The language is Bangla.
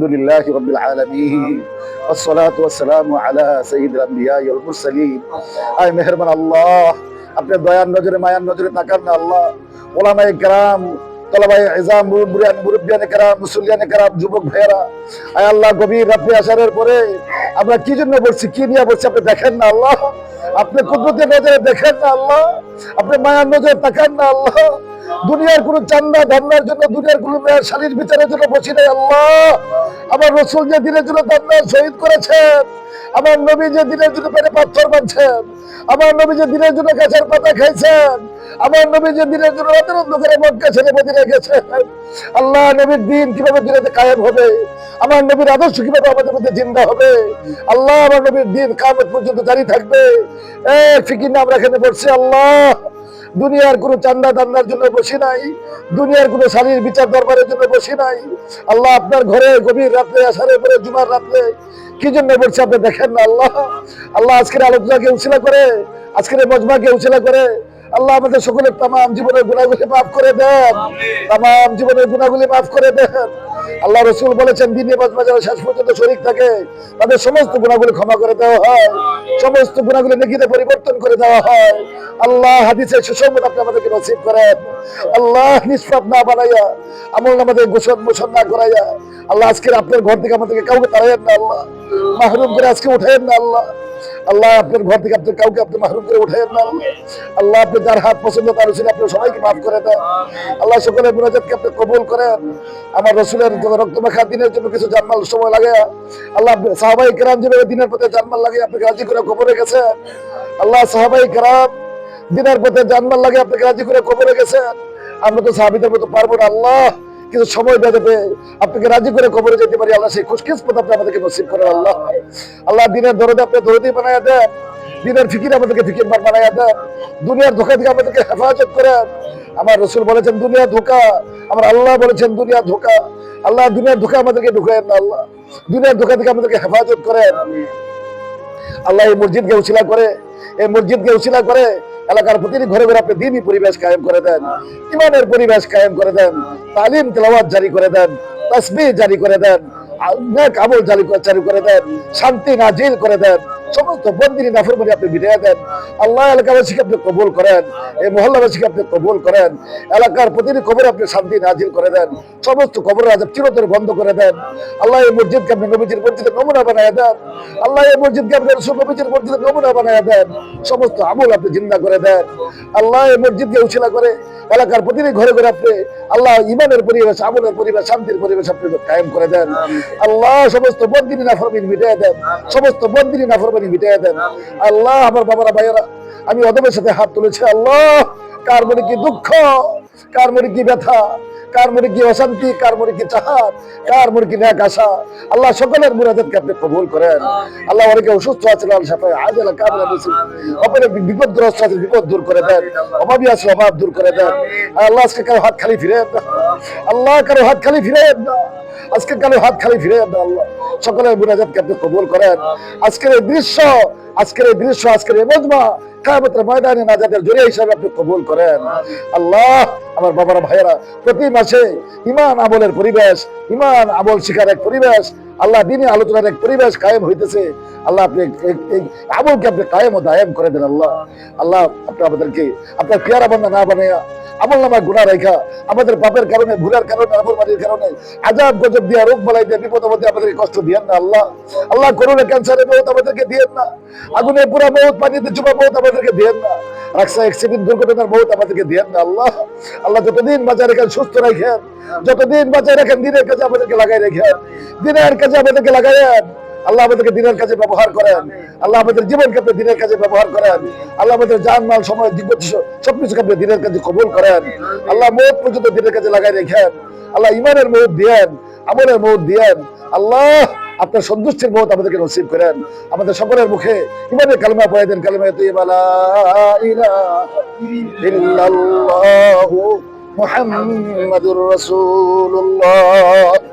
الحمد لله رب العالمين والصلاة والسلام على سيد الأنبياء والمرسلين আয় মেহেরবান আল্লাহ আপনি দয়ার নজরে মায়ার নজরে তাকান না আল্লাহ ওলামায়ে কেরাম তলাবাই ইজাম মুরব্বিয়ান মুরব্বিয়ানে কেরাম মুসলিয়ানে কেরাম যুবক ভাইয়েরা আয় আল্লাহ গভীর রাত্রে আসারের পরে আমরা কি জন্য বলছি কি নিয়ে বলছি আপনি দেখেন না আল্লাহ আপনি কুদরতের নজরে দেখেন না আল্লাহ আপনি মায়ার নজরে তাকান না আল্লাহ দুনিয়ার কোন চান্দা ধান্নার জন্য, দুনিয়ার কোন মেয়ের শালীর বিচারের জন্য বসি নাই, আল্লাহ। আমার রসুল যে দিনের জন্য দান্না শহীদ করেছেন আমার নবী যে দিনের জন্য পেটে পাথর বাঁধছেন আমার নবী যে দিনের জন্য গাছের পাতা খাইছেন আমার নবী যে দিনের জন্য রাতের অন্ধকারে মক্কা ছেড়ে মদিনে গেছেন আল্লাহ, নবীর দিন কীভাবে দিনে কায়েম হবে? আমার নবীর আদর্শ কীভাবে আমাদের মধ্যে জিন্দা হবে? আল্লাহ, আমার নবীর দিন কামত পর্যন্ত জারি থাকবে। এ, ফিকির নাম রাখেন পড়ছে আল্লাহ। দুনিয়ার কোনো চান্দা দান্নার জন্য বসি নাই, দুনিয়ার কোনো শালীর বিচার দরবারের জন্য বসি নাই। আল্লাহ আপনার ঘরে গভীর রাত্রে আসারের পরে জুমার রাত্রে কি জন্য বলছে আপনি দেখেন না আল্লাহ? আল্লাহ আজকের আলোচনাকে উচিলা করে, আজকের মজমাকে উচিলা করে আল্লাহ আমাদের সকলের তাম জীবনের গুণাগুলি মাফ করে দেন। তাম জীবনের গুণাগুলি মাফ করে দেন। আল্লাহ রসুল বলেছেন দিনে মজমা যারা শেষ পর্যন্ত শরীর থাকে তাদের সমস্ত গুণাগুলি ক্ষমা করে দেওয়া হয়। সমস্ত গুণাগুলি নেকিতে পরিবর্তন করে দেওয়া হয়। আল্লাহ হাদিসের সুসংবাদ আপনি আমাদেরকে নসিব করেন। আল্লাহ নিষ্পাপ না বানাইয়া আমল আমাদের গোসল মোশন না করাইয়া আল্লাহ আজকের আপনার ঘর থেকে আমাদেরকে কাউকে তাড়াইয়েন না, আল্লাহ। মাহরুম করে আজকে উঠাইয়েন না, আল্লাহ। আল্লাহ আপনার ঘর থেকে আপনার কাউকে আপনি মাহরুম করে উঠাইয়েন না, আল্লাহ। আল্লাহ আপনি যার হাত পছন্দ তার রসুল আপনি সবাইকে মাফ করে দেন। আল্লাহ সকলের মুনাজাতকে আপনি কবুল করেন। আমার রসুলের রক্ত মাখা দিনের জন্য কিছু জানমাল সময় লাগে। আল্লাহ সাহাবাই কেরাম যেভাবে দিনের পথে জানমাল লাগে, আপনাকে রাজি করে কবরে গেছেন আল্লাহ সাহাবাই কেরাম দিনের পথে জানমাল লাগে, আপনাকে রাজি করে কবরে গেছেন আমরা তো সাহাবিদের মতো পারব না, আল্লাহ। কিছু সময় যাবে আপনাকে রাজি করে কবরে যেতে পারি। আল্লাহ সেই খুশকিস পথ আপনি আমাদেরকে নসিব করেন, আল্লাহ। আল্লাহ দিনের দরদে আপনি দরদি বানায় দেন, দিনের ফিকির আমাদেরকে ফিকির বানায় দেন, দুনিয়ার ধোকা থেকে আমাদেরকে হেফাজত করেন। আমার রসুল বলেছেন, দুনিয়া ধোকা। আমার আল্লাহ বলেছেন, দুনিয়া ধোকা। আল্লাহ দুনিয়ার ধোকা আমাদেরকে ঢুকায়েন না, আল্লাহ। দুনিয়ার ধোকা থেকে আমাদেরকে হেফাজত করেন। আল্লাহ এই মসজিদকে উচিলা করে, এই মসজিদকে উচিলা করে এলাকার প্রতিটি ঘরে ঘরে আপনি দিনই পরিবেশ কায়েম করে দেন, ইমানের পরিবেশ কায়েম করে দেন, তালিম, তেলাওয়াত জারি করে দেন তসবি জারি করে দেন নেক আমল জারি করে দেন, শান্তি নাজিল করে দেন সমস্ত বন্দিনী নাফরমানি আপনি দেন। আল্লাহ এলাকাবাসীকে আপনি কবুল করেন, এই মহল্লাবাসীকে আপনি কবুল করেন, এলাকার প্রতিটি কবর আপনি শান্তি নাজিল করে দেন, সমস্ত কবর বন্ধ করে দেন। আল্লাহ এই মসজিদকে আপনি নবীজির নমুনা বানায় দেন। আল্লাহ এই মসজিদকে আপনি রসুল নবীজির নমুনা বানায় দেন। সমস্ত আমল আপনি জিন্দা করে দেন। আল্লাহ এই মসজিদকে করে এলাকার প্রতিটি ঘরে ঘরে আপনি আল্লাহ ইমানের পরিবেশ, আমলের পরিবেশ, শান্তির পরিবেশ আপনি কায়েম করে দেন। আল্লাহ সমস্ত বন্দিনী নাফরমিন মিটিয়ে দেন। সমস্ত বন্দিনী নাফরমানি মিটিয়ে দেন। আল্লাহ আমার বাবারা, ভাইয়েরা, আমি অদমের সাথে হাত তুলেছি। আল্লাহ, কার মনে কি দুঃখ? কার মনে কি ব্যথা? কার মনে কি অশান্তি? কার মনে কি চাহাত? কার মনে কি ন্যাক আশা? আল্লাহ সকলের মুরাদাতকে আপনি কবুল করেন। আল্লাহ অনেকে অসুস্থ আছে আল্লাহ সাফাই আজ আল্লাহ কামলা দিয়েছেন অপরে বিপদগ্রস্ত আছে বিপদ দূর করে দেন। অভাবী আছে, অভাব দূর করে দেন। আল্লাহ আজকে কারও হাত খালি ফিরে আল্লাহ কারও হাত খালি ফিরে না। আজকে কালে হাত খালি ফিরে দেন আল্লাহ। সকলের মুরাদাতকে আপনি কবুল করেন। আজকের এই দৃশ্য আজকের এই দৃশ্য আজকের এই মজমা কায়ামতের ময়দানে নাজাদের জড়িয়ে হিসাবে আপনি কবুল করেন। আল্লাহ, আমার বাবারা, ভাইয়েরা, প্রতি মাসে ইমান আমলের পরিবেশ ইমান আমল শিখার এক পরিবেশ, আল্লাহ দিনে আলোচনার এক পরিবেশ কায়েম হইতেছে। আল্লাহ আপনি এই আমলকে আপনি কায়েম ও দায়েম করে দেন আল্লাহ। আল্লাহ আপনি আমাদেরকে আপনার পেয়ারা বন্ধা না বানাইয়া, আমল নামায় গুণা রেখা আমাদের পাপের কারণে, ভুলার কারণে নাফরমানির কারণে, আজাব, গজব দিয়া, রোগ বলাই দিয়ে, বিপদ মধ্যে আমাদেরকে কষ্ট দিয়েন না আল্লাহ। আল্লাহ করোনা ক্যান্সারের মৌত আমাদেরকে দিয়েন না। আগুনে পুরা মৌত পানিতে চুপা মৌত আমাদেরকে দিয়েন না রাস্তা অ্যাক্সিডেন্ট দুর্ঘটনার মৌত আমাদেরকে দিয়েন না, আল্লাহ। আল্লাহ যতদিন বাঁচায় রেখেন, সুস্থ রাখেন, যতদিন বাঁচায় রাখেন, দিনের কাজে আমাদেরকে লাগাই রেখেন, দিনের কাজে আমাদেরকে লাগাইয়েন আল্লাহ আমাদেরকে দিনের কাজে ব্যবহার করেন, আল্লাহ আমাদের জীবনকে আপনি দিনের কাজে ব্যবহার করেন, আল্লাহ আমাদের জান মাল সময়, জীবন সবকিছুকে আপনি দিনের কাজে কবুল করেন, আল্লাহ মৌত পর্যন্ত দিনের কাজে লাগাই রেখেন, আল্লাহ ইমানের মৌত দিয়েন, আমলের মৌত দিয়েন, আল্লাহ আপনার সন্তুষ্টির মত আমাদেরকে নসিব করেন। আমাদের সকলের মুখে কীভাবে কালমা পড়ে দেন, কালমা ইল্লাল্লাহু মুহাম্মাদুর রাসূলুল্লাহ।